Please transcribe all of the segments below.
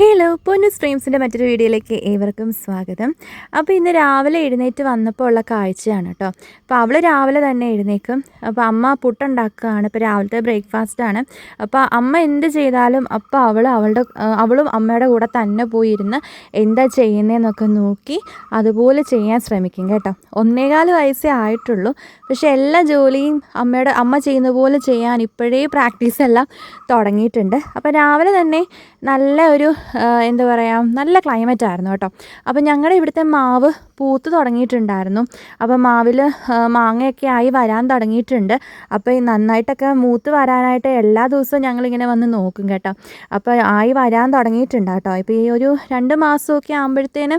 Hello പൊന്നു സ്ട്രീംസിന്റെ മറ്റൊരു വീഡിയോയിലേക്ക് ഏവർക്കും സ്വാഗതം. അപ്പോൾ ഇന്ന് രാവിലെ എഴുന്നേറ്റ് വന്നപ്പോൾ ഉള്ള കാഴ്ചയാണ് കേട്ടോ അപ്പോൾ അവൾ രാവിലെ തന്നെ എഴുന്നേക്കും. അപ്പോൾ അമ്മ പുട്ടുണ്ടാക്കുകയാണ്. ഇപ്പോൾ രാവിലത്തെ ബ്രേക്ക്ഫാസ്റ്റാണ് അപ്പോൾ അമ്മ എന്ത് ചെയ്താലും അപ്പോൾ അവൾ അവളുടെ അവളും അമ്മയുടെ കൂടെ തന്നെ പോയിരുന്ന് എന്താ ചെയ്യുന്നതെന്നൊക്കെ നോക്കി അതുപോലെ ചെയ്യാൻ ശ്രമിക്കും കേട്ടോ. ഒന്നേകാൽ വയസ്സേ ആയിട്ടുള്ളൂ. പക്ഷേ എല്ലാ ജോലിയും അമ്മയുടെ അമ്മ ചെയ്യുന്ന പോലെ ചെയ്യാൻ ഇപ്പോഴേ പ്രാക്ടീസ് എല്ലാം തുടങ്ങിയിട്ടുണ്ട്. അപ്പോൾ രാവിലെ തന്നെ നല്ല ഒരു എന്താ പറയുക നല്ല ക്ലൈമറ്റ് ആയിരുന്നു കേട്ടോ. അപ്പോൾ ഞങ്ങളുടെ ഇവിടുത്തെ മാവ് പൂത്ത് തുടങ്ങിയിട്ടുണ്ടായിരുന്നു. അപ്പോൾ മാവിൽ മാങ്ങയൊക്കെ ആയി വരാൻ തുടങ്ങിയിട്ടുണ്ട്. അപ്പോൾ ഈ നന്നായിട്ടൊക്കെ മൂത്ത് വരാനായിട്ട് എല്ലാ ദിവസവും ഞങ്ങളിങ്ങനെ വന്ന് നോക്കും കേട്ടോ. അപ്പോൾ ആയി വരാൻ തുടങ്ങിയിട്ടുണ്ട് കേട്ടോ. ഇപ്പോൾ ഈ ഒരു രണ്ട് മാസമൊക്കെ ആകുമ്പോഴത്തേന്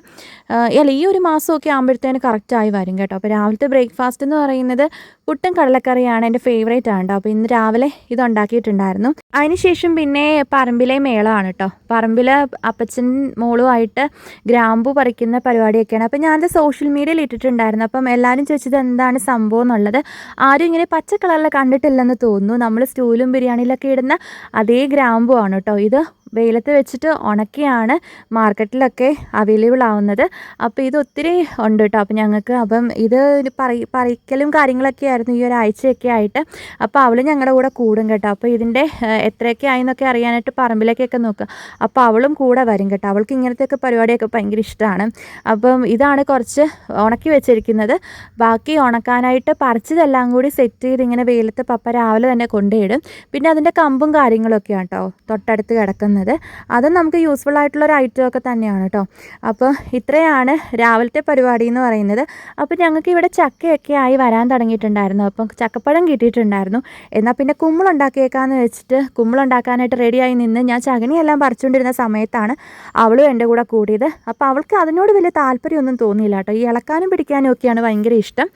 അല്ല ഈ ഒരു മാസമൊക്കെ ആകുമ്പോഴത്തേന് കറക്റ്റായി വരും കേട്ടോ. അപ്പോൾ രാവിലത്തെ ബ്രേക്ക്ഫാസ്റ്റ് എന്ന് പറയുന്നത് പുട്ടും കടലക്കറിയാണ് എന്റെ ഫേവറേറ്റ് ആണ് കേട്ടോ അപ്പോൾ ഇന്ന് രാവിലെ ഇത് ഉണ്ടാക്കിയിട്ടുണ്ടായിരുന്നു അതിനുശേഷം പിന്നെ പറമ്പിലെ മേളമാണ് കേട്ടോ പറമ്പിൽ അപ്പച്ചൻ മോളുമായിട്ട് ഗ്രാമ്പു പറിക്കുന്ന പരിപാടിയൊക്കെയാണ്. അപ്പോൾ ഞാനത് സോഷ്യൽ മീഡിയയിൽ ഇട്ടിട്ടുണ്ടായിരുന്നു. അപ്പം എല്ലാവരും ചോദിച്ചത് എന്താണ് സംഭവം എന്നുള്ളത്. ആരും ഇങ്ങനെ പച്ച കളറിൽ കണ്ടിട്ടില്ലെന്ന് തോന്നുന്നു. നമ്മൾ സ്റ്റൂലും ബിരിയാണിയിലൊക്കെ ഇടുന്ന അതേ ഗ്രാമ്പു ആണ് കേട്ടോ ഇത് വെയിലത്ത് വെച്ചിട്ട് ഉണക്കിയാണ് മാർക്കറ്റിലൊക്കെ അവൈലബിൾ ആവുന്നത്. അപ്പോൾ ഇത് ഒത്തിരി ഉണ്ട് കേട്ടോ അപ്പോൾ ഞങ്ങൾക്ക് അപ്പം ഇത് പറി പറിക്കലും കാര്യങ്ങളൊക്കെ ആയിരുന്നു ഈ ഒരാഴ്ചയൊക്കെ ആയിട്ട്. അപ്പോൾ അവൾ ഞങ്ങളുടെ കൂടെ കൂടും കേട്ടോ. അപ്പോൾ ഇതിന്റെ എത്രയൊക്കെ ആയെന്നൊക്കെ അറിയാനായിട്ട് പറമ്പിലേക്കൊക്കെ നോക്കുക അപ്പോൾ അവളും കൂടെ വരും കേട്ടോ. അവൾക്ക് ഇങ്ങനത്തെയൊക്കെ പരിപാടിയൊക്കെ ഭയങ്കര ഇഷ്ടമാണ് അപ്പം ഇതാണ് കുറച്ച് ഉണക്കി വെച്ചിരിക്കുന്നത്. ബാക്കി ഉണക്കാനായിട്ട് പറിച്ചതെല്ലാം കൂടി സെറ്റ് ചെയ്ത് ഇങ്ങനെ വെയിലത്ത് പപ്പ രാവിലെ തന്നെ കൊണ്ടുപോയിടും പിന്നെ അതിന്റെ കമ്പും കാര്യങ്ങളൊക്കെയാണ് കേട്ടോ തൊട്ടടുത്ത് കിടക്കുന്നത്. ചെയ്യുന്നത്. അതും നമുക്ക് യൂസ്ഫുൾ ആയിട്ടുള്ള ഒരു ഐറ്റം ഒക്കെ തന്നെയാണ് കേട്ടോ അപ്പോൾ ഇത്രയാണ് രാവിലത്തെ പരിപാടി എന്ന് പറയുന്നത്. അപ്പോൾ ഞങ്ങൾക്ക് ഇവിടെ ചക്കയൊക്കെ ആയി വരാൻ തുടങ്ങിയിട്ടുണ്ടായിരുന്നു. അപ്പം ചക്കപ്പഴം കിട്ടിയിട്ടുണ്ടായിരുന്നു. എന്നാൽ പിന്നെ കുമ്പിളുണ്ടാക്കിയേക്കാന്ന് വെച്ചിട്ട് കുമ്പിളുണ്ടാക്കാനായിട്ട് റെഡിയായി നിന്ന് ഞാൻ ചകനിയെല്ലാം പറിച്ചുകൊണ്ടിരുന്ന സമയത്താണ് അവളും എന്റെ കൂടെ കൂടിയത്. അപ്പോൾ അവൾക്ക് അതിനോട് വലിയ താല്പര്യമൊന്നും തോന്നിയില്ല കേട്ടോ ഈ ഇളക്കാനും പിടിക്കാനും ഒക്കെയാണ് ഭയങ്കര ഇഷ്ടം.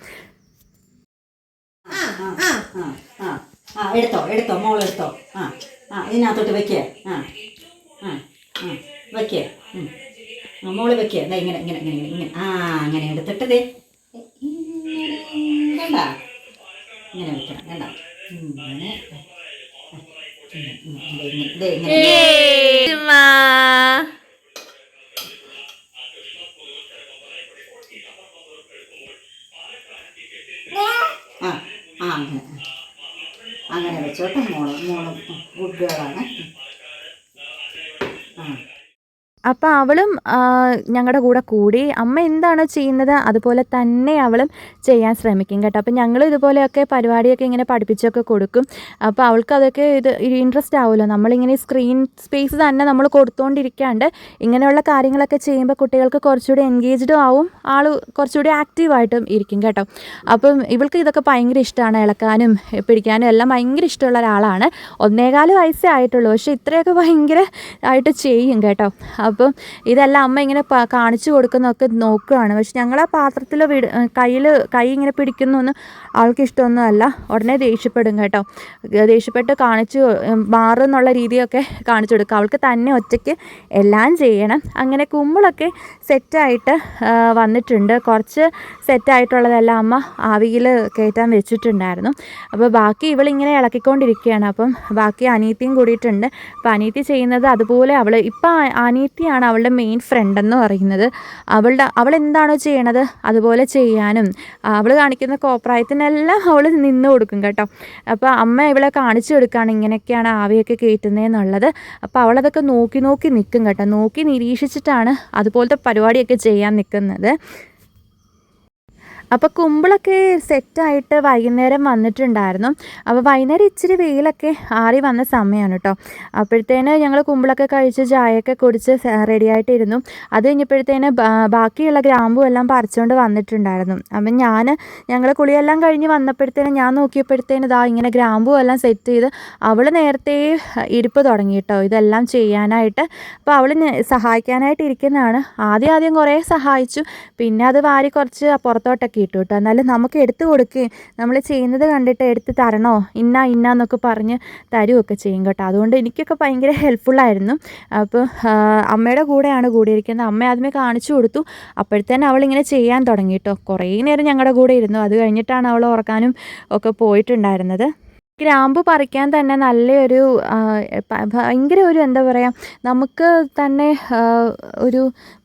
എടുത്തോ എടുത്തോ മോളെടുത്തോ ആ. ആ ഇതിനകത്തോട്ട് വെക്കുക ആ ആ ആ വയ്ക്കുക മോൾ വെക്കുക ഇതാ ഇങ്ങനെ ഇങ്ങനെ ഇങ്ങനെ ഇങ്ങനെ ആ അങ്ങനെ എടുത്തിട്ട് ദേ. കണ്ട ഇങ്ങനെ വെക്കണം. കണ്ട ഇങ്ങനെ. ആ ആ അങ്ങനെ. അങ്ങനെ വെച്ചോട്ടെ മോളും. മോളും ഗുഡ് ഗേളാണ് അപ്പോൾ അവളും ഞങ്ങളുടെ കൂടെ കൂടി. അമ്മ എന്താണോ ചെയ്യുന്നത്? അതുപോലെ തന്നെ അവളും ചെയ്യാൻ ശ്രമിക്കും കേട്ടോ. അപ്പം ഞങ്ങൾ ഇതുപോലെയൊക്കെ പരിപാടിയൊക്കെ ഇങ്ങനെ പഠിപ്പിച്ചൊക്കെ കൊടുക്കും. അപ്പോൾ അവൾക്ക് അതൊക്കെ ഇത് ഇൻട്രസ്റ്റ് ആവുമല്ലോ. നമ്മളിങ്ങനെ സ്ക്രീൻ സ്പേസ് തന്നെ നമ്മൾ കൊടുത്തുകൊണ്ടിരിക്കാണ്ട് ഇങ്ങനെയുള്ള കാര്യങ്ങളൊക്കെ ചെയ്യുമ്പോൾ കുട്ടികൾക്ക് കുറച്ചുകൂടി എൻഗേജ്ഡും ആവും. ആൾ കുറച്ചുകൂടി ആക്റ്റീവായിട്ടും ഇരിക്കും കേട്ടോ. അപ്പം ഇവൾക്ക് ഇതൊക്കെ ഭയങ്കര ഇഷ്ടമാണ് ഇളക്കാനും പിടിക്കാനും എല്ലാം ഭയങ്കര ഇഷ്ടമുള്ള ഒരാളാണ്. ഒന്നേകാൽ വയസ്സേ ആയിട്ടുള്ളൂ. പക്ഷേ ഇത്രയൊക്കെ ഭയങ്കര ആയിട്ട് ചെയ്യും കേട്ടോ. അപ്പം ഇതെല്ലാം അമ്മ ഇങ്ങനെ കാണിച്ചു കൊടുക്കുന്നതൊക്കെ നോക്കുകയാണ് പക്ഷെ ഞങ്ങൾ ആ പാത്രത്തിൽ കയ്യിൽ കൈ ഇങ്ങനെ പിടിക്കുന്നൊന്നും ആൾക്ക് ഇഷ്ടമൊന്നും അല്ല ഉടനെ ദേഷ്യപ്പെടും കേട്ടോ. ദേഷ്യപ്പെട്ട് കാണിച്ചു മാറുന്നുള്ള രീതിയൊക്കെ കാണിച്ചു കൊടുക്കുക അവൾക്ക് തന്നെ ഒറ്റയ്ക്ക് എല്ലാം ചെയ്യണം. അങ്ങനെ കുമ്പിളൊക്കെ സെറ്റായിട്ട് വന്നിട്ടുണ്ട്. കുറച്ച് സെറ്റായിട്ടുള്ളതെല്ലാം അമ്മ ആവിയിൽ കയറ്റാൻ വെച്ചിട്ടുണ്ടായിരുന്നു. അപ്പോൾ ബാക്കി ഇവളിങ്ങനെ ഇളക്കിക്കൊണ്ടിരിക്കുകയാണ്. അപ്പം ബാക്കി അനീത്തിയും കൂടിയിട്ടുണ്ട്. അപ്പം അനീത്തി ചെയ്യുന്നത് അതുപോലെ അവൾ ഇപ്പം അനീത്തിയാണ് അവളുടെ മെയിൻ ഫ്രണ്ട് എന്ന് പറയുന്നത്. അവളുടെ അവൾ എന്താണോ ചെയ്യണത് അതുപോലെ ചെയ്യാനും അവൾ കാണിക്കുന്ന കോപ്രായത്തിനെല്ലാം അവൾ നിന്ന് കൊടുക്കും കേട്ടോ. അപ്പോൾ അമ്മ ഇവളെ കാണിച്ചു കൊടുക്കുകയാണ് ഇങ്ങനെയൊക്കെയാണ് ആവിയൊക്കെ കയറ്റുന്നതെന്നുള്ളത് അപ്പോൾ അവളതൊക്കെ നോക്കി നോക്കി നിൽക്കും കേട്ടോ. നോക്കി നിരീക്ഷിച്ചിട്ടാണ് അതുപോലത്തെ പരിപാടിയൊക്കെ ചെയ്യാൻ നിൽക്കുന്നത്. അപ്പോൾ കുമ്പിളൊക്കെ സെറ്റായിട്ട് വൈകുന്നേരം വന്നിട്ടുണ്ടായിരുന്നു. അപ്പോൾ വൈകുന്നേരം ഇച്ചിരി വെയിലൊക്കെ ആറി വന്ന സമയമാണ് കേട്ടോ അപ്പോഴത്തേന് ഞങ്ങൾ കുമ്പിളൊക്കെ കഴിച്ച് ചായയൊക്കെ കുടിച്ച് റെഡി ആയിട്ടിരുന്നു. അത് കഴിഞ്ഞപ്പോഴത്തേന് ബാക്കിയുള്ള ഗ്രാമ്പും എല്ലാം പറിച്ചുകൊണ്ട് വന്നിട്ടുണ്ടായിരുന്നു. അപ്പം ഞാൻ ഞങ്ങൾ കുളിയെല്ലാം കഴിഞ്ഞ് വന്നപ്പോഴത്തേന് ഞാൻ നോക്കിയപ്പോഴത്തേന് ഇതാ ഇങ്ങനെ ഗ്രാമ്പും എല്ലാം സെറ്റ് ചെയ്ത് അവൾ നേരത്തെ ഇരിപ്പ് തുടങ്ങി കേട്ടോ ഇതെല്ലാം ചെയ്യാനായിട്ട്. അപ്പോൾ അവൾ സഹായിക്കാനായിട്ട് ഇരിക്കുന്നതാണ്. ആദ്യം ആദ്യം കുറേ സഹായിച്ചു. പിന്നെ അത് വാരി കുറച്ച് പുറത്തോട്ടൊക്കെ ഇട്ടു കേട്ടോ. എന്നാലും നമുക്ക് എടുത്തു കൊടുക്കുകയും നമ്മൾ ചെയ്യുന്നത് കണ്ടിട്ട് എടുത്ത് തരണോ? ഇന്ന ഇന്ന എന്നൊക്കെ പറഞ്ഞ് തരുമൊക്കെ ചെയ്യും കേട്ടോ. അതുകൊണ്ട് എനിക്കൊക്കെ ഭയങ്കര ഹെൽപ്ഫുള്ളായിരുന്നു അപ്പോൾ അമ്മയുടെ കൂടെയാണ് കൂടിയിരിക്കുന്നത്. അമ്മ ആദ്യമേ കാണിച്ചു കൊടുത്തു. അപ്പോഴത്തേനും അവളിങ്ങനെ ചെയ്യാൻ തുടങ്ങി കേട്ടോ. കുറേ നേരം ഞങ്ങളുടെ കൂടെ ഇരുന്നു. അത് കഴിഞ്ഞിട്ടാണ് അവൾ ഉറക്കാനും ഒക്കെ പോയിട്ടുണ്ടായിരുന്നത്. ഗ്രാമ്പു പറിക്കാൻ തന്നെ നല്ലൊരു ഭയങ്കര ഒരു എന്താ പറയുക നമുക്ക് തന്നെ ഒരു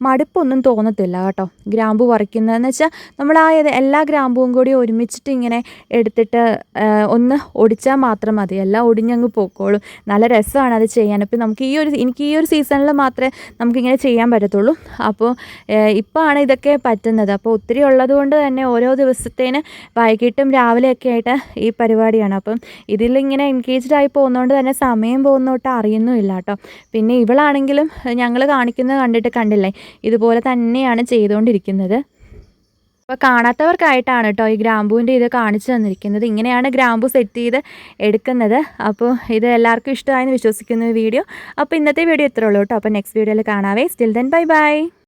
മടുപ്പൊന്നും തോന്നത്തില്ല കേട്ടോ ഗ്രാമ്പു പറിക്കുന്നതെന്ന് വെച്ചാൽ നമ്മൾ ആ എല്ലാ ഗ്രാമ്പുവും കൂടി ഒരുമിച്ചിട്ട് ഇങ്ങനെ എടുത്തിട്ട് ഒന്ന് ഒടിച്ചാൽ മാത്രം മതി. എല്ലാം ഒടിഞ്ഞങ്ങ് പോക്കോളും. നല്ല രസമാണ് അത് ചെയ്യാൻ. അപ്പോൾ നമുക്ക് ഈ ഒരു എനിക്ക് ഈ ഒരു സീസണിൽ മാത്രമേ നമുക്കിങ്ങനെ ചെയ്യാൻ പറ്റത്തുള്ളൂ. അപ്പോൾ ഇപ്പോൾ ആണ് ഇതൊക്കെ പറ്റുന്നത്. അപ്പോൾ ഒത്തിരി ഉള്ളത് കൊണ്ട് തന്നെ ഓരോ ദിവസത്തേന് വൈകിട്ടും രാവിലെയൊക്കെ ആയിട്ട് ഈ പരിപാടിയാണ്. അപ്പം ഇതിലിങ്ങനെ എൻഗേജ്ഡ് ആയി പോകുന്നതുകൊണ്ട് തന്നെ സമയം പോകുന്നോട്ട് അറിയുന്നുമില്ല കേട്ടോ പിന്നെ ഇവളാണെങ്കിലും ഞങ്ങൾ കാണിക്കുന്നത് കണ്ടിട്ട് കണ്ടില്ലേ? ഇതുപോലെ തന്നെയാണ് ചെയ്തുകൊണ്ടിരിക്കുന്നത് അപ്പോൾ കാണാത്തവർക്കായിട്ടാണ് കേട്ടോ ഈ ഗ്രാമ്പൂവിന്റെ ഇത് കാണിച്ചു തന്നിരിക്കുന്നത്. ഇങ്ങനെയാണ് ഗ്രാമ്പു സെറ്റ് ചെയ്ത് എടുക്കുന്നത്. അപ്പോൾ ഇത് എല്ലാവർക്കും ഇഷ്ടമായെന്ന് വിശ്വസിക്കുന്ന വീഡിയോ. അപ്പോൾ ഇന്നത്തെ വീഡിയോ ഇത്രേ ഉള്ളൂ കേട്ടോ അപ്പോൾ നെക്സ്റ്റ് വീഡിയോയിൽ കാണാവേ. Still then bye bye